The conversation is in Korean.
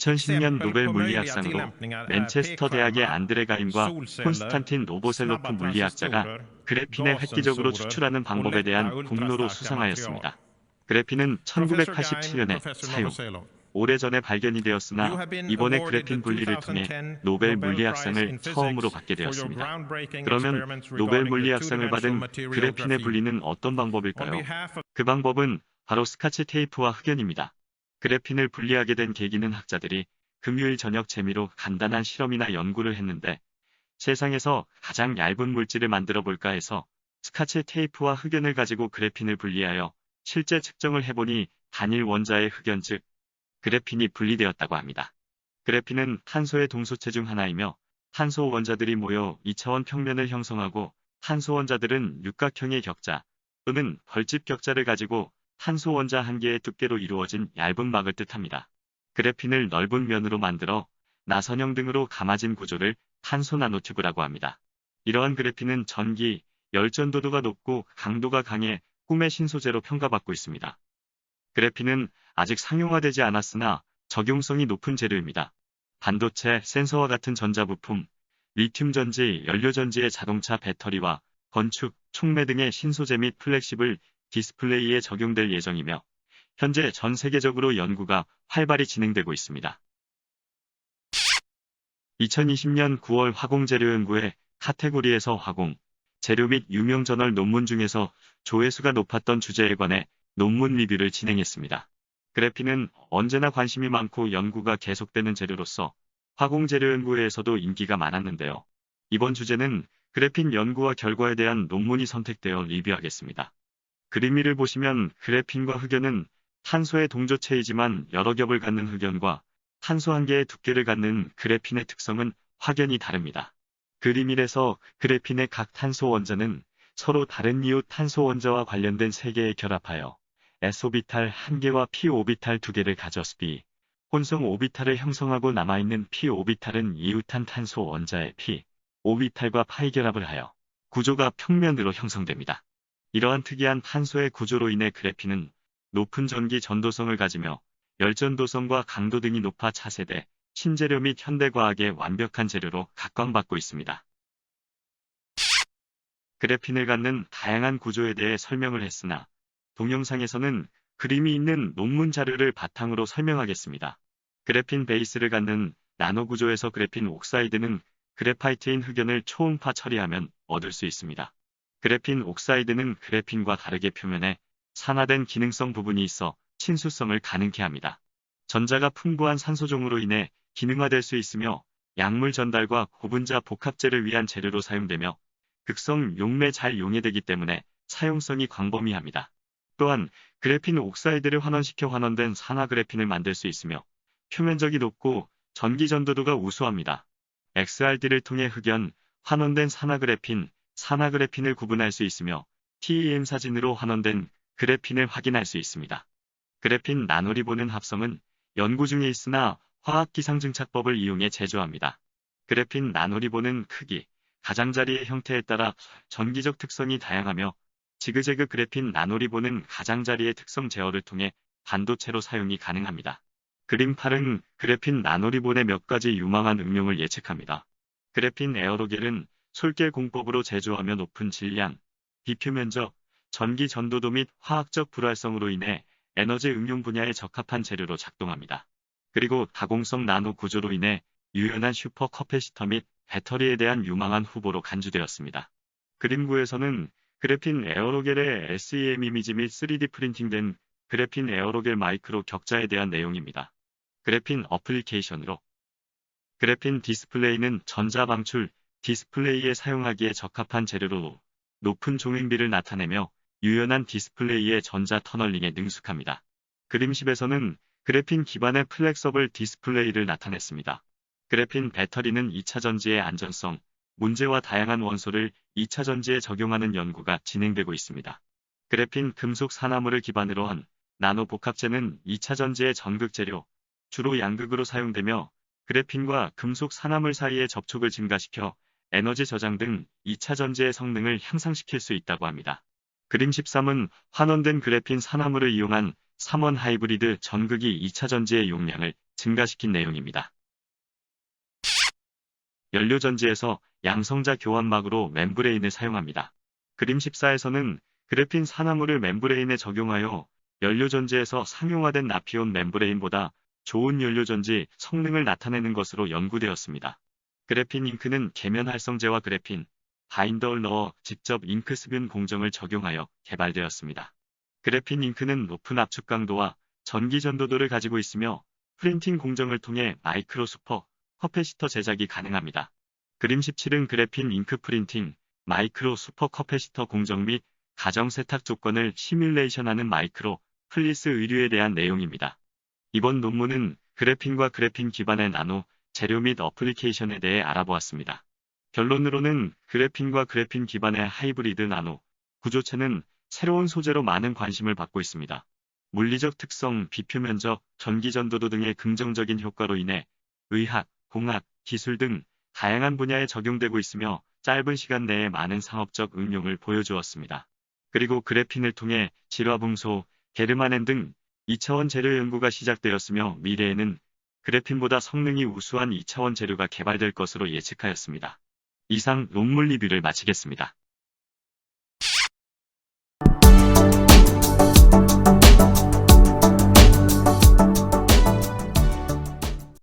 2010년 노벨 물리학상으로 맨체스터 대학의 안드레 가임과 콘스탄틴 노보셀로프 물리학자가 그래핀을 획기적으로 추출하는 방법에 대한 공로로 수상하였습니다. 그래핀은 1987년에 사용, 오래전에 발견이 되었으나 이번에 그래핀 분리를 통해 노벨 물리학상을 처음으로 받게 되었습니다. 그러면 노벨 물리학상을 받은 그래핀의 분리는 어떤 방법일까요? 그 방법은 바로 스카치 테이프와 흑연입니다. 그래핀을 분리하게 된 계기는 학자들이 금요일 저녁 재미로 간단한 실험이나 연구를 했는데 세상에서 가장 얇은 물질을 만들어 볼까 해서 스카치 테이프와 흑연을 가지고 그래핀을 분리하여 실제 측정을 해보니 단일 원자의 흑연 즉 그래핀이 분리되었다고 합니다. 그래핀은 탄소의 동소체 중 하나이며 탄소 원자들이 모여 2차원 평면을 형성하고 탄소 원자들은 육각형의 격자 또는 벌집 격자를 가지고 탄소 원자 한 개의 두께로 이루어진 얇은 막을 뜻합니다. 그래핀을 넓은 면으로 만들어 나선형 등으로 감아진 구조를 탄소 나노튜브라고 합니다. 이러한 그래핀은 전기, 열전도도가 높고 강도가 강해 꿈의 신소재로 평가받고 있습니다. 그래핀은 아직 상용화되지 않았으나 적용성이 높은 재료입니다. 반도체, 센서와 같은 전자부품, 리튬 전지, 연료 전지의 자동차 배터리와 건축, 촉매 등의 신소재 및 플렉시블 디스플레이에 적용될 예정이며 현재 전 세계적으로 연구가 활발히 진행되고 있습니다. 2020년 9월 화공재료연구회 카테고리에서 화공, 재료 및 유명 저널 논문 중에서 조회수가 높았던 주제에 관해 논문 리뷰를 진행했습니다. 그래핀은 언제나 관심이 많고 연구가 계속되는 재료로서 화공재료연구회에서도 인기가 많았는데요. 이번 주제는 그래핀 연구와 결과에 대한 논문이 선택되어 리뷰하겠습니다. 그림 위를 보시면 그래핀과 흑연은 탄소의 동조체이지만 여러 겹을 갖는 흑연과 탄소 한 개의 두께를 갖는 그래핀의 특성은 확연히 다릅니다. 그림 1에서 그래핀의 각 탄소 원자는 서로 다른 이웃 탄소 원자와 관련된 세 개에 결합하여 S오비탈 1개와 P오비탈 2개를 가졌으니 혼성 오비탈을 형성하고 남아있는 P오비탈은 이웃한 탄소 원자의 P오비탈과 파이 결합을 하여 구조가 평면으로 형성됩니다. 이러한 특이한 탄소의 구조로 인해 그래핀은 높은 전기 전도성을 가지며 열전도성과 강도 등이 높아 차세대, 신재료 및 현대과학의 완벽한 재료로 각광받고 있습니다. 그래핀을 갖는 다양한 구조에 대해 설명을 했으나 동영상에서는 그림이 있는 논문 자료를 바탕으로 설명하겠습니다. 그래핀 베이스를 갖는 나노 구조에서 그래핀 옥사이드는 그래파이트인 흑연을 초음파 처리하면 얻을 수 있습니다. 그래핀 옥사이드는 그래핀과 다르게 표면에 산화된 기능성 부분이 있어 친수성을 가능케 합니다. 전자가 풍부한 산소종으로 인해 기능화될 수 있으며 약물 전달과 고분자 복합제를 위한 재료로 사용되며 극성 용매 잘 용해되기 때문에 사용성이 광범위합니다. 또한 그래핀 옥사이드를 환원시켜 환원된 산화 그래핀을 만들 수 있으며 표면적이 높고 전기 전도도가 우수합니다. XRD를 통해 흑연, 환원된 산화 그래핀, 산화 그래핀을 구분할 수 있으며 TEM 사진으로 환원된 그래핀을 확인할 수 있습니다. 그래핀 나노리본은 합성은 연구 중에 있으나 화학기상증착법을 이용해 제조합니다. 그래핀 나노리본은 크기, 가장자리의 형태에 따라 전기적 특성이 다양하며 지그재그 그래핀 나노리본은 가장자리의 특성 제어를 통해 반도체로 사용이 가능합니다. 그림 8은 그래핀 나노리본의 몇 가지 유망한 응용을 예측합니다. 그래핀 에어로겔은 솔길 공법으로 제조하며 높은 질량, 비표 면적, 전기 전도도 및 화학적 불활성으로 인해 에너지 응용 분야에 적합한 재료로 작동합니다. 그리고 다공성 나노 구조로 인해 유연한 슈퍼 커패시터 및 배터리에 대한 유망한 후보로 간주되었습니다. 그림 9에서는 그래핀 에어로겔의 SEM 이미지 및 3D 프린팅된 그래핀 에어로겔 마이크로 격자에 대한 내용입니다. 그래핀 어플리케이션으로 그래핀 디스플레이는 전자 방출, 디스플레이에 사용하기에 적합한 재료로 높은 종횡비를 나타내며 유연한 디스플레이의 전자 터널링에 능숙합니다. 그림 10에서는 그래핀 기반의 플렉서블 디스플레이를 나타냈습니다. 그래핀 배터리는 2차 전지의 안전성, 문제와 다양한 원소를 2차 전지에 적용하는 연구가 진행되고 있습니다. 그래핀 금속 산화물을 기반으로 한 나노 복합재는 2차 전지의 전극 재료, 주로 양극으로 사용되며 그래핀과 금속 산화물 사이의 접촉을 증가시켜 에너지 저장 등 2차 전지의 성능을 향상시킬 수 있다고 합니다. 그림 13은 환원된 그래핀 산화물을 이용한 3원 하이브리드 전극이 2차 전지의 용량을 증가시킨 내용입니다. 연료 전지에서 양성자 교환막으로 멤브레인을 사용합니다. 그림 14에서는 그래핀 산화물을 멤브레인에 적용하여 연료 전지에서 상용화된 나피온 멤브레인보다 좋은 연료 전지 성능을 나타내는 것으로 연구되었습니다. 그래핀 잉크는 계면 활성제와 그래핀, 바인더를 넣어 직접 잉크 습윤 공정을 적용하여 개발되었습니다. 그래핀 잉크는 높은 압축 강도와 전기 전도도를 가지고 있으며 프린팅 공정을 통해 마이크로 슈퍼 커패시터 제작이 가능합니다. 그림 17은 그래핀 잉크 프린팅, 마이크로 슈퍼 커패시터 공정 및 가정 세탁 조건을 시뮬레이션하는 마이크로 플리스 의류에 대한 내용입니다. 이번 논문은 그래핀과 그래핀 기반의 나노, 재료 및 어플리케이션에 대해 알아보았습니다. 결론으로는 그래핀과 그래핀 기반의 하이브리드 나노 구조체는 새로운 소재로 많은 관심을 받고 있습니다. 물리적 특성, 비표 면적, 전기 전도도 등의 긍정적인 효과로 인해 의학, 공학, 기술 등 다양한 분야에 적용되고 있으며 짧은 시간 내에 많은 상업적 응용을 보여주었습니다. 그리고 그래핀을 통해 질화붕소, 게르마넨 등 2차원 재료 연구가 시작되었으며 미래에는 그래핀보다 성능이 우수한 2차원 재료가 개발될 것으로 예측하였습니다. 이상 논문 리뷰를 마치겠습니다.